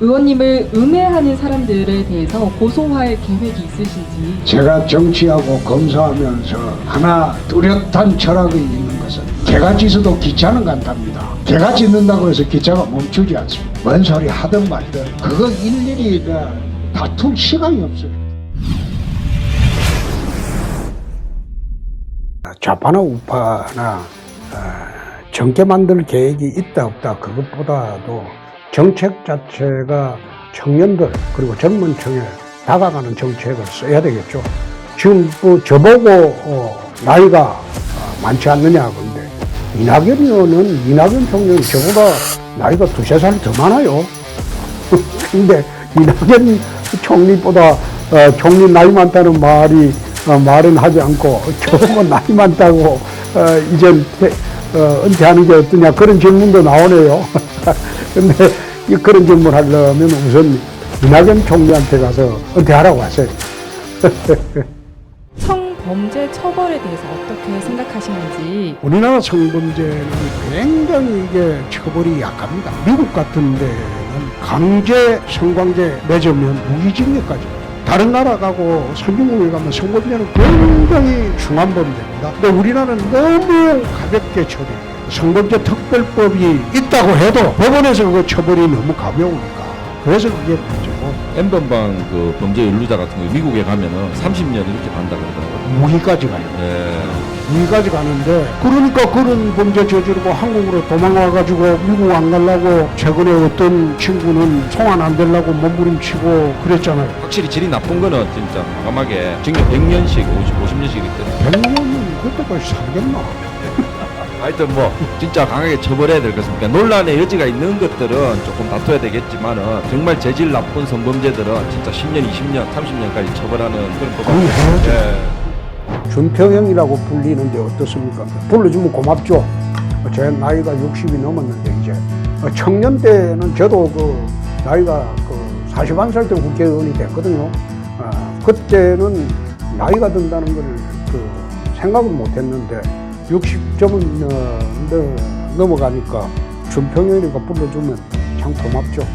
의원님을 음해하는 사람들에 대해서 고소할 계획이 있으신지 제가 정치하고 검사하면서 하나 뚜렷한 철학이 있는 것은 개가 짖어도 기차는 간답니다. 개가 짖는다고 해서 기차가 멈추지 않습니다. 뭔 소리 하든 말든 그거 일일이 그 다툴 시간이 없어요. 좌파나 우파나 어, 정계 만들 계획이 있다 없다 그것보다도 정책 자체가 청년들 그리고 젊은 층에 다가가는 정책을 써야 되겠죠. 지금 뭐 저보고 어, 나이가 어, 많지 않느냐 근데 이낙연 의원은 이낙연 총장이 저보다 나이가 두세 살 더 많아요. 근데 이낙연 총리보다 어, 총리 나이 많다는 말이 어, 말은 하지 않고 저보고 나이 많다고 어, 이제 퇴- 어, 은퇴하는 게 어떠냐 그런 질문도 나오네요. 근데 이 그런 질문 하려면 우선 이낙연 총리한테 가서 은퇴하라고 하세요. 성범죄 처벌에 대해서 어떻게 생각하시는지 우리나라 성범죄는 굉장히 이게 처벌이 약합니다. 미국 같은 데는 강제 성관계 맺으면 무기징역까지. 다른 나라 가고 선진국에 가면 성범죄는 굉장히 중한 범죄입니다. 근데 우리나라는 너무 가볍게 처리해요. 성범죄 특별법이 있다고 해도 법원에서 그 처벌이 너무 가벼우니까. 그래서 그게 문제고 N번방 그 범죄 연루자 같은 거 미국에 가면은 30년 이렇게 간다 그러더라고요. 무기까지 가요. 예. 여기까지 가는데 그러니까 그런 범죄 저지르고 한국으로 도망와가지고 미국 안 가려고 최근에 어떤 친구는 송환 안 되려고 몸부림치고 그랬잖아요 확실히 질이 나쁜 거는 진짜 과감하게 징역 100년씩 50, 50년씩 이렇게. 100년은 그때까지 살겠나 하여튼 뭐 진짜 강하게 처벌해야 될 것입니다. 논란의 여지가 있는 것들은 조금 다퉈야 되겠지만은 정말 재질 나쁜 성범죄들은 진짜 10년, 20년, 30년까지 처벌하는 그런 법. 그건 해야죠. 예. 준평형이라고 불리는데 어떻습니까 불러주면 고맙죠 제 나이가 60이 넘었는데 이제 어, 청년 때는 저도 그 나이가 그 41살 때 국회의원이 됐거든요 아, 그때는 나이가 든다는 걸그 생각을 못 했는데 60점은 어, 넘어가니까 준평형이니까 불러주면 참 고맙죠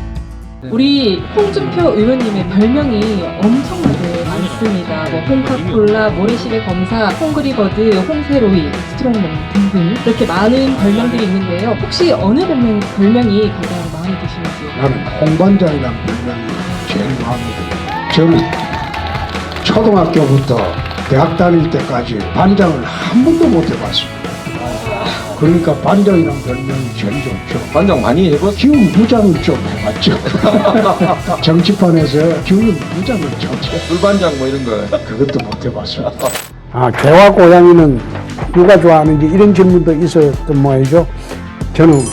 우리 홍준표 의원님의 별명이 엄청나게 많습니다. 뭐 홍카콜라, 모래시계 검사, 홍그리버드, 홍세로이, 스트롱맨 등등 이렇게 많은 별명들이 있는데요. 혹시 어느 별명, 별명이 가장 마음에 드시는지? 나는 홍반장이라는 별명이 제일 마음에 들어요. 저는 초등학교부터 대학 다닐 때까지 반장을 한 번도 못 해봤습니다. 그러니까 반장이라는 별명이 제일 좋죠. 반장 많이 해봤. 기운 부장을 좀 해봤죠. 정치판에서 기운 부장을 좀 불반장 뭐 이런 거. 그것도 못 해봤습니다. 아, 개와 고양이는 누가 좋아하는지 이런 질문도 있었던 모양이죠. 저는 어,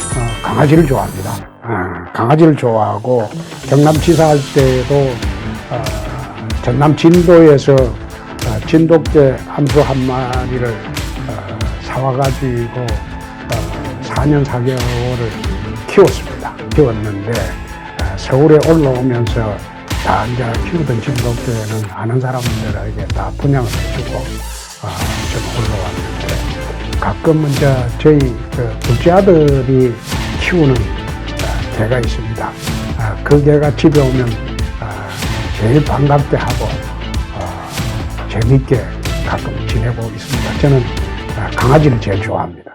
강아지를 좋아합니다. 아, 강아지를 좋아하고 경남 지사 할 때도 어, 전남 진도에서 어, 진돗개 함수 한 마리를 어, 사와가지고 어, 4년 4개월을 키웠습니다. 키웠는데 어, 서울에 올라오면서 다 이제 키우던 진돗개는 아는 사람들에게 다 분양을 해주고 어, 좀 올라왔는데 가끔 이제 저희 그 둘째 아들이 키우는 어, 개가 있습니다. 아, 그 개가 집에 오면 아, 제일 반갑게 하고 어, 재밌게 가끔 지내고 있습니다. 저는 아, 강아지를 제일 좋아합니다.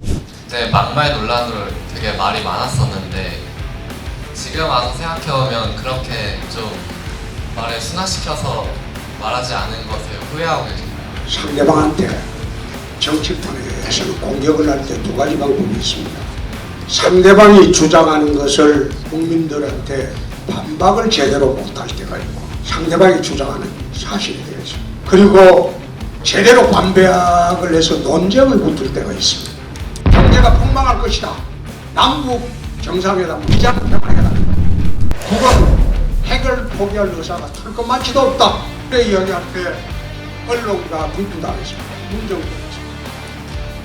그때 막말 논란으로 되게 말이 많았었는데 지금 와서 생각해보면 그렇게 좀 말을 순화시켜서 말하지 않은 것을 후회하고 계신가요? 상대방한테 정치판에서는 공격을 할 때 두 가지 방법이 있습니다. 상대방이 주장하는 것을 국민들한테 반박을 제대로 못할 때가 있고 상대방이 주장하는 사실에 대해서 그리고 제대로 반박을 해서 논쟁을 붙을 때가 있습니다. 경제가 폭망할 것이다. 남북 정상회담 비자평화해라. 그건 핵을 포기할 의사가 털 것만치도 없다. 그래 이야기할 때 언론과 분투당했습니다. 문정부였습니다.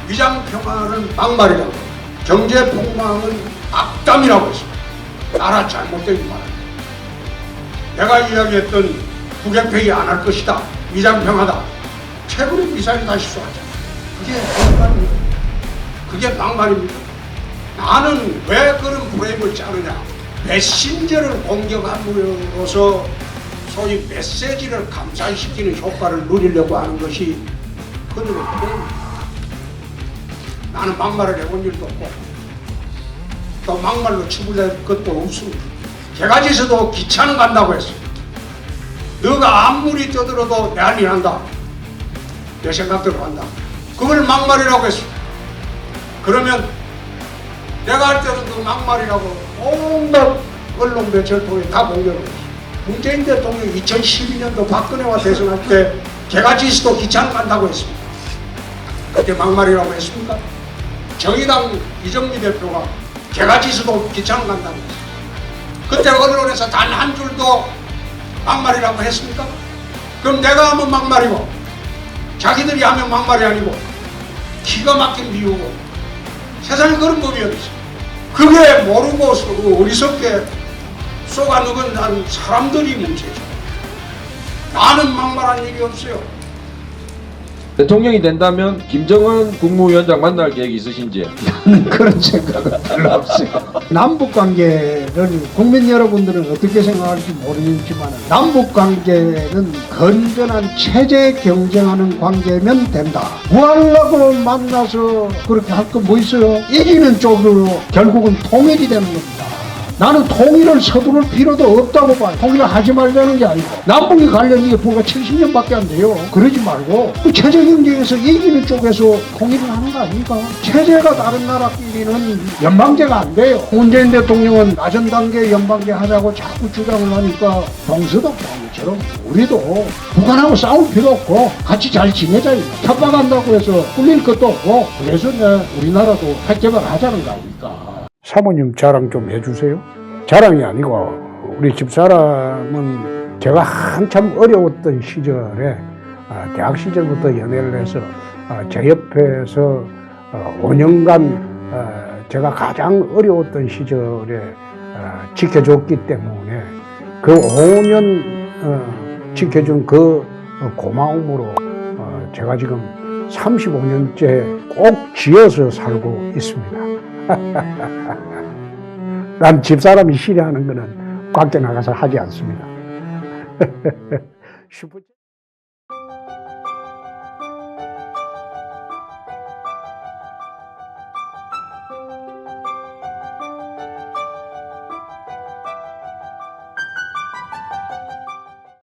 위장 평화는 막말이라고 경제 폭망은 악담이라고 했습니다. 나라 잘못된 말입니다. 내가 이야기했던 북핵회의 안 할 것이다. 위장평화다. 최근에 미사일 다시 쏘았잖아. 그게 막말입니다. 그게 막말입니다. 나는 왜 그런 프레임을 짜느냐. 메신저를 공격함으로써 소위 메시지를 감산시키는 효과를 누리려고 하는 것이 그들의 플레이입니다. 나는 막말을 해본 일도 없고 또 막말로 치부될 것도 없습니다. 개가지에서도 기차는 간다고 했어요. 너가 아무리 떠들어도 내 할 일 한다. 내 생각대로 한다. 그걸 막말이라고 했어. 그러면 내가 할 때는 그 막말이라고 온갖 언론 매체를 통해 다 공격을 했어. 문재인 대통령이 2012년도 박근혜와 대선할 때 개가지에서도 기차는 간다고 했습니다. 그때 막말이라고 했습니까? 정의당 이정미 대표가 개가지에서도 기차는 간다고 했어요. 그때 언론에서 단 한 줄도 막말이라고 했습니까? 그럼 내가 하면 막말이고 자기들이 하면 막말이 아니고 기가 막힌 비유고 세상에 그런 법이 어디 있어? 그게 모르고 어리석게 쏘가누근 한 사람들이 문제죠. 나는 막말한 일이 없어요. 대통령이 된다면 김정은 국무위원장 만날 계획이 있으신지? 그런 생각은 별로 없어요. 남북 관계를 국민 여러분들은 어떻게 생각할지 모르겠지만 남북 관계는 건전한 체제 경쟁하는 관계면 된다. 뭐 하려고 만나서 그렇게 할거뭐 있어요? 이기는 쪽으로 결국은 통일이 되는 겁니다. 나는 통일을 서두를 필요도 없다고 봐요. 통일을 하지 말자는 게 아니고 남북이 관련 이게 불과 70년밖에 안 돼요. 그러지 말고 그 체제 경쟁에서 이기는 쪽에서 통일을 하는 거 아닙니까? 체제가 다른 나라끼리는 연방제가 안 돼요. 문재인 대통령은 낮은 단계 연방제 하자고 자꾸 주장을 하니까 동서독장처럼 우리도 북한하고 싸울 필요 없고 같이 잘 지내자. 협박한다고 해서 꿀릴 것도 없고 그래서 이제 우리나라도 핵개발 하자는 거 아닙니까? 사모님 자랑 좀 해주세요. 자랑이 아니고 우리 집사람은 제가 한참 어려웠던 시절에 아, 대학 시절부터 연애를 해서 아, 제 옆에서 어, 5년간 어, 제가 가장 어려웠던 시절에 어, 지켜줬기 때문에 그 5년 어, 지켜준 그 어, 고마움으로 어, 제가 지금 35년째 꼭 지어서 살고 있습니다. 난 집사람이 싫어하는 거는 밖에 나가서 하지 않습니다.